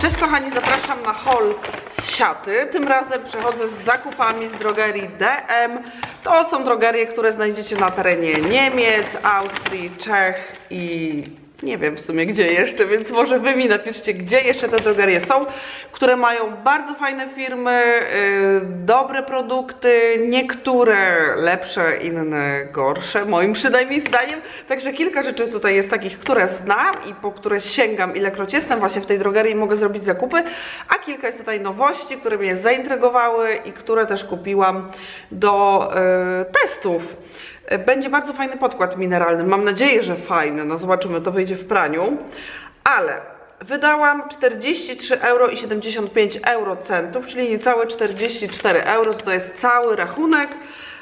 Cześć kochani, zapraszam na haul z siaty. Tym razem przechodzę z zakupami z drogerii DM. To są drogerie, które znajdziecie na terenie Niemiec, Austrii, Czech i nie wiem w sumie gdzie jeszcze, więc może wy mi napiszcie, gdzie jeszcze te drogerie są, które mają bardzo fajne firmy, yy, dobre produkty, niektóre lepsze, inne gorsze, moim przynajmniej zdaniem. Także kilka rzeczy tutaj jest takich, które znam i po które sięgam ilekroć jestem właśnie w tej drogerii i mogę zrobić zakupy, a kilka jest tutaj nowości, które mnie zaintrygowały i które też kupiłam do yy, testów. Będzie bardzo fajny podkład mineralny. Mam nadzieję, że fajny. No zobaczymy, to wyjdzie w praniu. Ale wydałam 43,75 euro i 75 eurocentów, czyli niecałe 44 euro. To jest cały rachunek.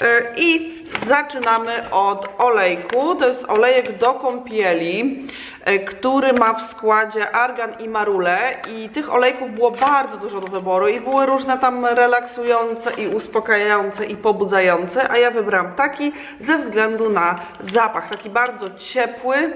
Yy, I zaczynamy od olejku. To jest olejek do kąpieli, yy, który ma w składzie argan i marule. I tych olejków było bardzo dużo do wyboru i były różne tam relaksujące i uspokajające i pobudzające, a ja wybrałam taki ze względu na zapach. Taki bardzo ciepły,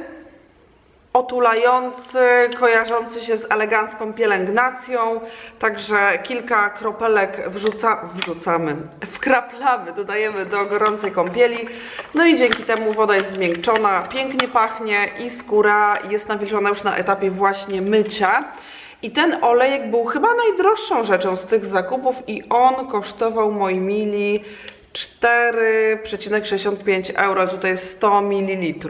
otulający, kojarzący się z elegancką pielęgnacją. Także kilka kropelek wrzuca, wrzucamy, wkraplamy, dodajemy do gorącej kąpieli. No i dzięki temu woda jest zmiękczona, pięknie pachnie i skóra jest nawilżona już na etapie właśnie mycia. I ten olejek był chyba najdroższą rzeczą z tych zakupów i on kosztował moi mili 4,65 euro, tutaj jest 100 ml.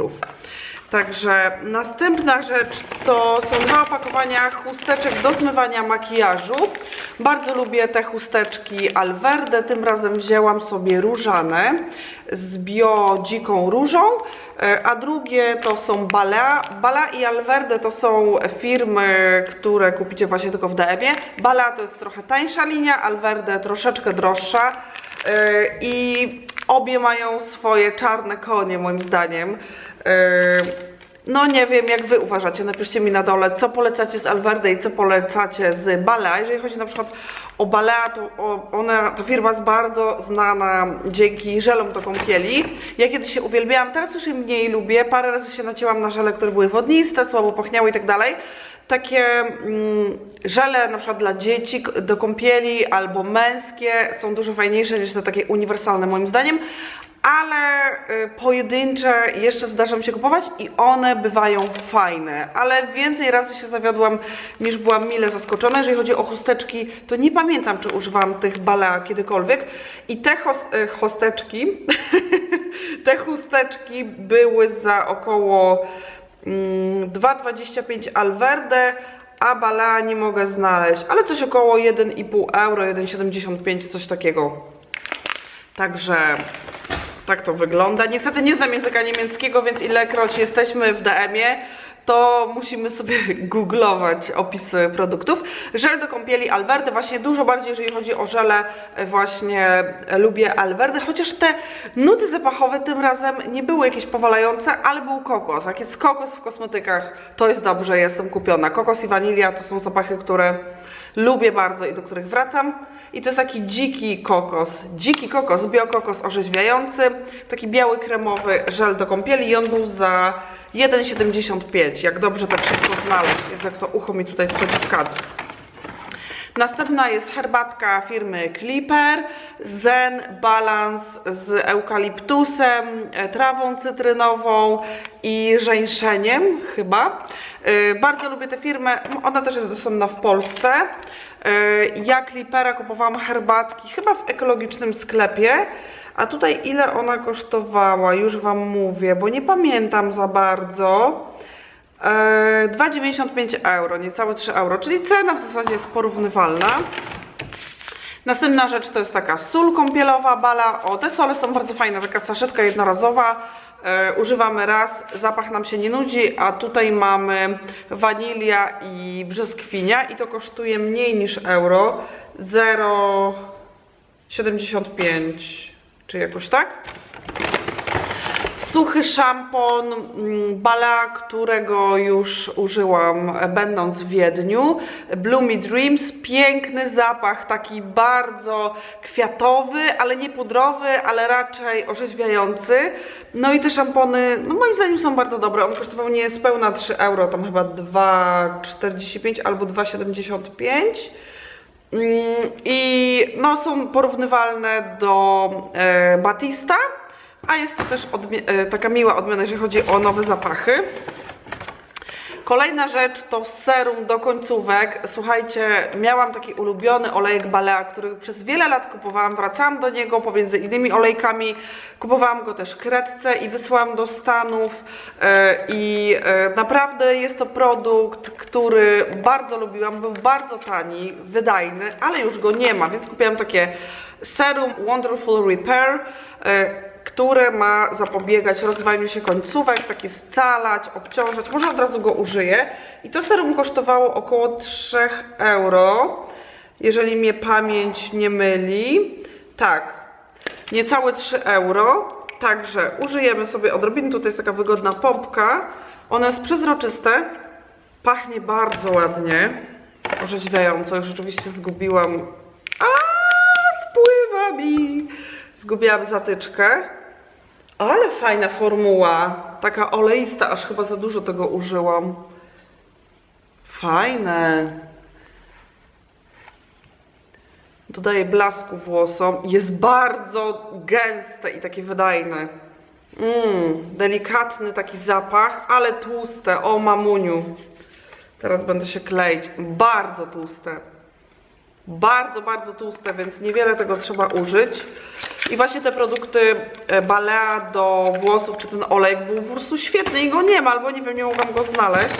Także następna rzecz to są dwa opakowania chusteczek do zmywania makijażu. Bardzo lubię te chusteczki Alverde, tym razem wzięłam sobie różane z bio dziką różą, e, a drugie to są Bala. Bala i Alverde to są firmy, które kupicie właśnie tylko w DM-ie. Bala to jest trochę tańsza linia, Alverde troszeczkę droższa e, i obie mają swoje czarne konie moim zdaniem. Yy, No nie wiem, jak wy uważacie, napiszcie mi na dole, co polecacie z Alverde i co polecacie z Balea. Jeżeli chodzi na przykład o Balea, to ona, ta firma jest bardzo znana dzięki żelom do kąpieli. Ja kiedyś się uwielbiałam, teraz już je mniej lubię. Parę razy się nacięłam na żele, które były wodniste, słabo pachniały i tak dalej. Takie mm, żele na przykład dla dzieci do kąpieli albo męskie są dużo fajniejsze niż te takie uniwersalne moim zdaniem ale y, pojedyncze jeszcze zdarza mi się kupować i one bywają fajne, ale więcej razy się zawiodłam niż byłam mile zaskoczona. Jeżeli chodzi o chusteczki, to nie pamiętam, czy używam tych balea kiedykolwiek i te y, chusteczki, te chusteczki były za około mm, 2,25 Alverde, a balea nie mogę znaleźć, ale coś około 1,5 euro, 1,75, coś takiego. Także tak to wygląda. Niestety nie znam języka niemieckiego, więc ilekroć jesteśmy w DM-ie, to musimy sobie googlować opisy produktów. Żel do kąpieli Alverde, właśnie dużo bardziej, jeżeli chodzi o żele, e, właśnie e, lubię Alverde, chociaż te nuty zapachowe tym razem nie były jakieś powalające, ale był kokos. Jak jest kokos w kosmetykach, to jest dobrze, jestem kupiona. Kokos i wanilia to są zapachy, które lubię bardzo i do których wracam. I to jest taki dziki kokos, dziki kokos, biokokos orzeźwiający, taki biały kremowy żel do kąpieli i on był za 1,75. Jak dobrze tak szybko znaleźć, jest jak to ucho mi tutaj wchodzi w kadr. Następna jest herbatka firmy Clipper, Zen Balance z eukaliptusem, e, trawą cytrynową i żeńszeniem chyba. E, Bardzo lubię tę firmę, ona też jest dostępna w Polsce. E, Ja Clippera kupowałam herbatki chyba w ekologicznym sklepie. A tutaj ile ona kosztowała? Już Wam mówię, bo nie pamiętam za bardzo. E, 2,95 euro, niecałe 3 euro, czyli cena w zasadzie jest porównywalna. Następna rzecz to jest taka sól kąpielowa Bala. O, te sole są bardzo fajne, taka saszetka jednorazowa. E, używamy raz, zapach nam się nie nudzi, a tutaj mamy wanilia i brzoskwinia i to kosztuje mniej niż euro. 0,75 czy jakoś tak. Suchy szampon mm, Bala, którego już użyłam będąc w Wiedniu. Bloomy Dreams, piękny zapach, taki bardzo kwiatowy, ale nie pudrowy, ale raczej orzeźwiający. No i te szampony, no moim zdaniem są bardzo dobre. On kosztował niespełna 3 euro, tam chyba 2,45 albo 2,75. Mm, I no, są porównywalne do e, Batista, a jest to też e, taka miła odmiana, jeżeli chodzi o nowe zapachy. Kolejna rzecz to serum do końcówek. Słuchajcie, miałam taki ulubiony olejek Balea, który przez wiele lat kupowałam. Wracałam do niego pomiędzy innymi olejkami. Kupowałam go też kredce i wysłałam do Stanów. E, I e, naprawdę jest to produkt, który bardzo lubiłam. Był bardzo tani, wydajny, ale już go nie ma, więc kupiłam takie serum Wonderful Repair. Które ma zapobiegać rozwalaniu się końcówek, takie scalać, obciążać. Może od razu go użyję. I to serum kosztowało około 3 euro, jeżeli mnie pamięć nie myli. Tak, niecałe 3 euro. Także użyjemy sobie odrobiny. Tutaj jest taka wygodna pompka. Ono jest przezroczyste. Pachnie bardzo ładnie. Orzeźwiająco. Już rzeczywiście zgubiłam. A, spływa mi. Zgubiłam zatyczkę. Ale fajna formuła. Taka oleista, aż chyba za dużo tego użyłam. Fajne. Dodaję blasku włosom. Jest bardzo gęste i takie wydajne. Mmm, delikatny taki zapach, ale tłuste. O mamuniu. Teraz będę się kleić. Bardzo tłuste. Bardzo, bardzo tłuste, więc niewiele tego trzeba użyć. I właśnie te produkty e, Balea do włosów, czy ten olejek był po prostu świetny i go nie ma, albo nie wiem, nie mogłam go znaleźć.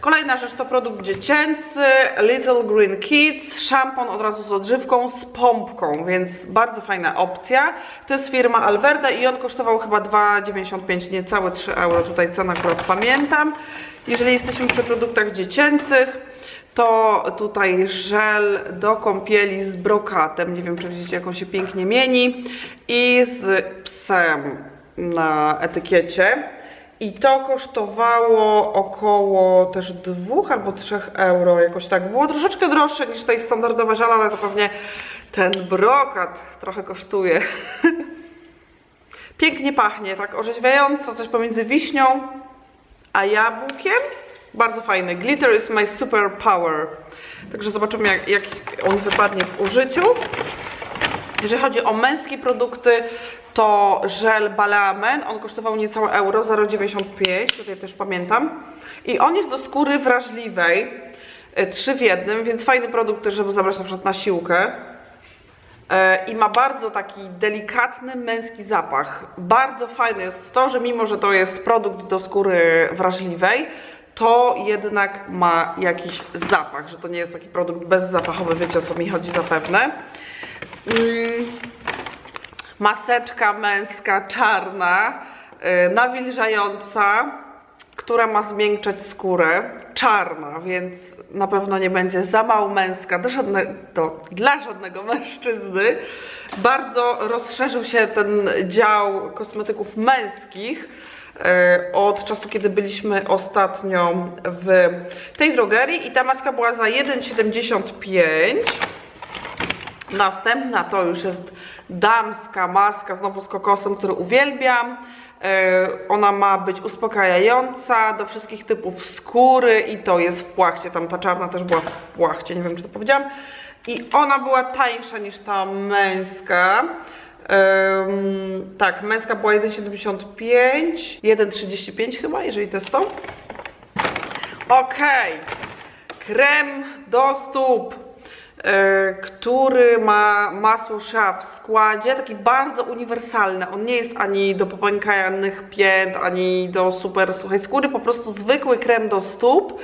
Kolejna rzecz to produkt dziecięcy Little Green Kids, szampon od razu z odżywką, z pompką, więc bardzo fajna opcja. To jest firma Alverde i on kosztował chyba 2,95, niecałe 3 euro, tutaj cenę akurat pamiętam. Jeżeli jesteśmy przy produktach dziecięcych, to tutaj żel do kąpieli z brokatem, nie wiem czy widzicie jak on się pięknie mieni i z psem na etykiecie. I to kosztowało około też 2 albo 3 euro, jakoś tak. Było troszeczkę droższe niż tej standardowe żel, ale to pewnie ten brokat trochę kosztuje. Pięknie pachnie, tak orzeźwiająco, coś pomiędzy wiśnią a jabłkiem. Bardzo fajny. Glitter is my super power. Także zobaczymy jak, jak on wypadnie w użyciu. Jeżeli chodzi o męskie produkty, to żel Balea on kosztował niecałe euro, 0,95, tutaj też pamiętam. I on jest do skóry wrażliwej, y, trzy w jednym, więc fajny produkt też, żeby zabrać na przykład na siłkę. E, I ma bardzo taki delikatny męski zapach. Bardzo fajne jest to, że mimo, że to jest produkt do skóry wrażliwej, to jednak ma jakiś zapach, że to nie jest taki produkt bezzapachowy, wiecie o co mi chodzi zapewne. Mm, maseczka męska, czarna, yy, nawilżająca, która ma zmiękczać skórę, czarna, więc na pewno nie będzie za mało męska do żadne, do, dla żadnego mężczyzny. Bardzo rozszerzył się ten dział kosmetyków męskich od czasu, kiedy byliśmy ostatnio w tej drogerii i ta maska była za 1,75 Następna to już jest damska maska, znowu z kokosem, który uwielbiam. E, Ona ma być uspokajająca do wszystkich typów skóry i to jest w płachcie. Tam ta czarna też była w płachcie, nie wiem czy to powiedziałam. I ona była tańsza niż ta męska. Ym, tak, męska była 1,75, 1,35 chyba, jeżeli to jest to. Okej, krem do stóp który ma masło szaf w składzie, taki bardzo uniwersalny. On nie jest ani do popękanych pięt, ani do super suchej skóry, po prostu zwykły krem do stóp.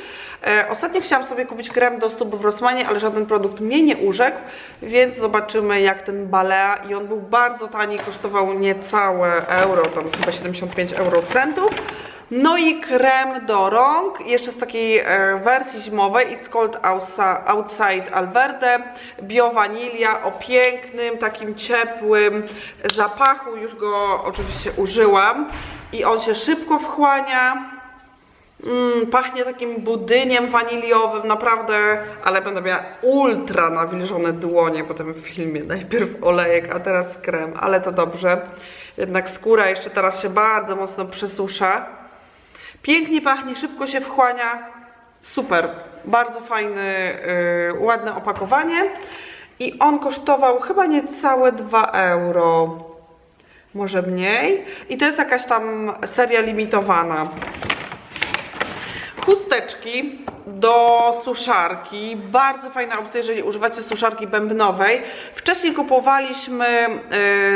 E, Ostatnio chciałam sobie kupić krem do stóp w Rossmanie, ale żaden produkt mnie nie urzekł, więc zobaczymy jak ten Balea i on był bardzo tani, kosztował niecałe euro, tam chyba 75 eurocentów. No i krem do rąk, jeszcze z takiej e, wersji zimowej, It's Cold Outside- Alverde, Bio Vanilla o pięknym, takim ciepłym zapachu, już go oczywiście użyłam i on się szybko wchłania. Mm, pachnie takim budyniem waniliowym, naprawdę, ale będę miała ultra nawilżone dłonie po tym filmie. Najpierw olejek, a teraz krem, ale to dobrze. Jednak skóra jeszcze teraz się bardzo mocno przesusza. Pięknie pachnie, szybko się wchłania. Super, bardzo fajny, yy, ładne opakowanie. I on kosztował chyba niecałe 2 euro. Może mniej. I to jest jakaś tam seria limitowana chusteczki do suszarki. Bardzo fajna opcja, jeżeli używacie suszarki bębnowej. Wcześniej kupowaliśmy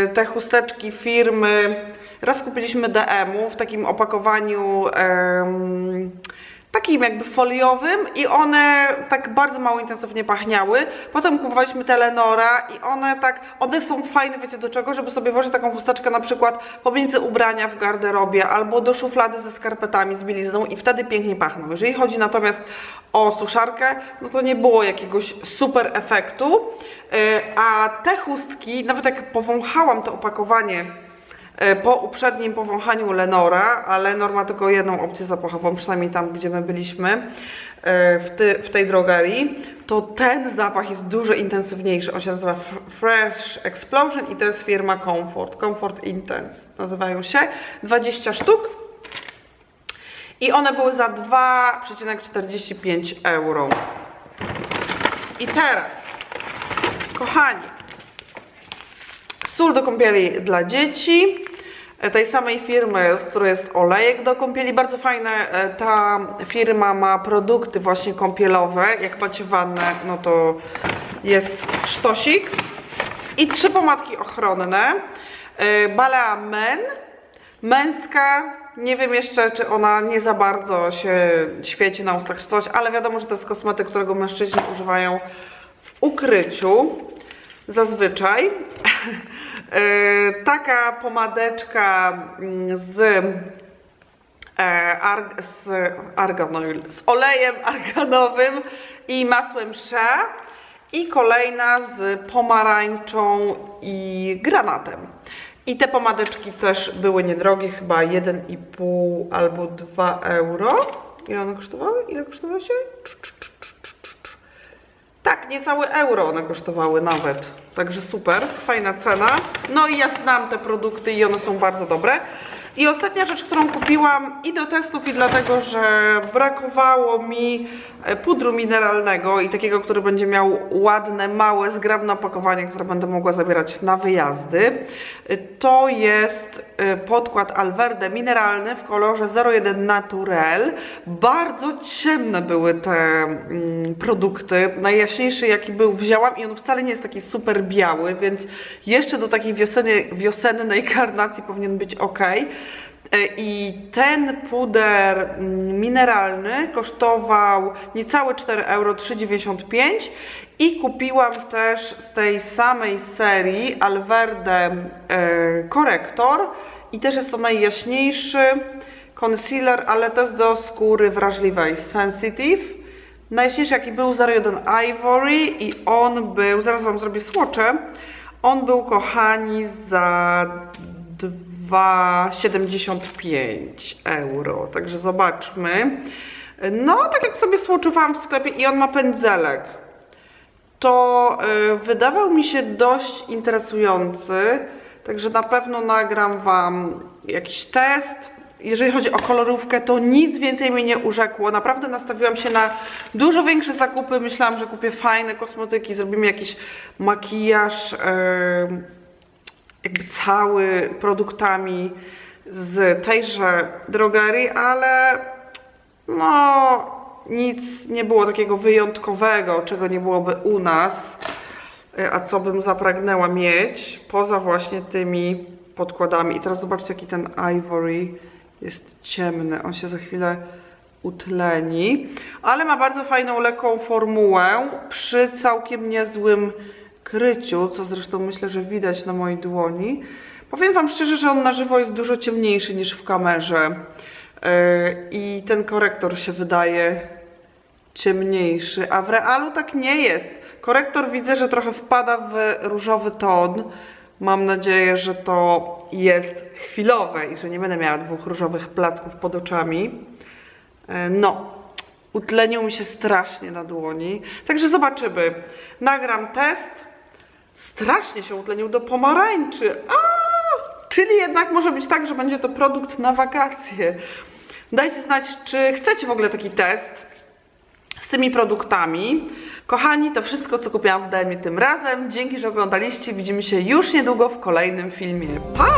y, te chusteczki firmy, raz kupiliśmy DM-u w takim opakowaniu takim jakby foliowym i one tak bardzo mało intensywnie pachniały. Potem kupowaliśmy Telenora i one tak, one są fajne, wiecie do czego, żeby sobie włożyć taką chusteczkę na przykład pomiędzy ubrania w garderobie albo do szuflady ze skarpetami, z bielizną i wtedy pięknie pachną. Jeżeli chodzi natomiast o suszarkę, no to nie było jakiegoś super efektu, Yy, a te chustki, nawet jak powąchałam to opakowanie po uprzednim powąchaniu Lenora, a Lenor ma tylko jedną opcję zapachową, przynajmniej tam, gdzie my byliśmy, e, w, ty, w tej drogerii, to ten zapach jest dużo intensywniejszy. On się nazywa Fresh Explosion i to jest firma Comfort. Comfort Intense nazywają się. 20 sztuk. I one były za 2,45 euro. I teraz, kochani, sól do kąpieli dla dzieci. E, Tej samej firmy, z której jest olejek do kąpieli. Bardzo fajne. e, Ta firma ma produkty właśnie kąpielowe. Jak macie wannę, no to jest sztosik. I trzy pomadki ochronne. E, Balea Men. Męska. Nie wiem jeszcze, czy ona nie za bardzo się świeci na ustach czy coś, ale wiadomo, że to jest kosmetyk, którego mężczyźni używają w ukryciu. Zazwyczaj. E, Taka pomadeczka z, e, arg, z z olejem arganowym i masłem shea. I kolejna z pomarańczą i granatem. I te pomadeczki też były niedrogie, chyba 1,5 albo 2 euro. Ile one kosztowały? Ile kosztowały się? Tak, niecałe euro one kosztowały nawet. Także super, fajna cena. No i ja znam te produkty i one są bardzo dobre. I ostatnia rzecz, którą kupiłam i do testów, i dlatego, że brakowało mi e, pudru mineralnego i takiego, który będzie miał ładne, małe, zgrabne opakowanie, które będę mogła zabierać na wyjazdy. E, To jest e, podkład Alverde mineralny w kolorze 01 Naturel. Bardzo ciemne były te mm, produkty. Najjaśniejszy jaki był wzięłam i on wcale nie jest taki super biały, więc jeszcze do takiej wiosennej, wiosennej karnacji powinien być ok. E, I ten puder mm, mineralny kosztował niecałe 4 euro, 3,95 i kupiłam też z tej samej serii Alverde e, korektor i też jest to najjaśniejszy concealer, ale jest do skóry wrażliwej, sensitive. Najjaśniejszy jaki był 01 Ivory i on był, zaraz Wam zrobię słocze, on był kochani za 2,75 euro, także zobaczmy. No, tak jak sobie słoczywałam w sklepie i on ma pędzelek, to y, wydawał mi się dość interesujący, także na pewno nagram Wam jakiś test. Jeżeli chodzi o kolorówkę, to nic więcej mnie nie urzekło. Naprawdę nastawiłam się na dużo większe zakupy. Myślałam, że kupię fajne kosmetyki, zrobimy jakiś makijaż. em, jakby cały produktami z tejże drogerii, ale no nic nie było takiego wyjątkowego, czego nie byłoby u nas, e, a co bym zapragnęła mieć, poza właśnie tymi podkładami. I teraz zobaczcie, jaki ten ivory jest ciemny. On się za chwilę utleni, ale ma bardzo fajną, lekką formułę przy całkiem niezłym kryciu, co zresztą myślę, że widać na mojej dłoni. Powiem Wam szczerze, że on na żywo jest dużo ciemniejszy niż w kamerze. i ten korektor się wydaje ciemniejszy, a w realu tak nie jest. Korektor widzę, że trochę wpada w różowy ton. Mam nadzieję, że to jest chwilowe i że nie będę miała dwóch różowych placków pod oczami. E, No, utlenił mi się strasznie na dłoni. Także zobaczymy. Nagram test strasznie się utlenił do pomarańczy. A! Czyli jednak może być tak, że będzie to produkt na wakacje. Dajcie znać, czy chcecie w ogóle taki test z tymi produktami. Kochani, to wszystko, co kupiłam w DM tym razem. Dzięki, że oglądaliście. Widzimy się już niedługo w kolejnym filmie. Pa!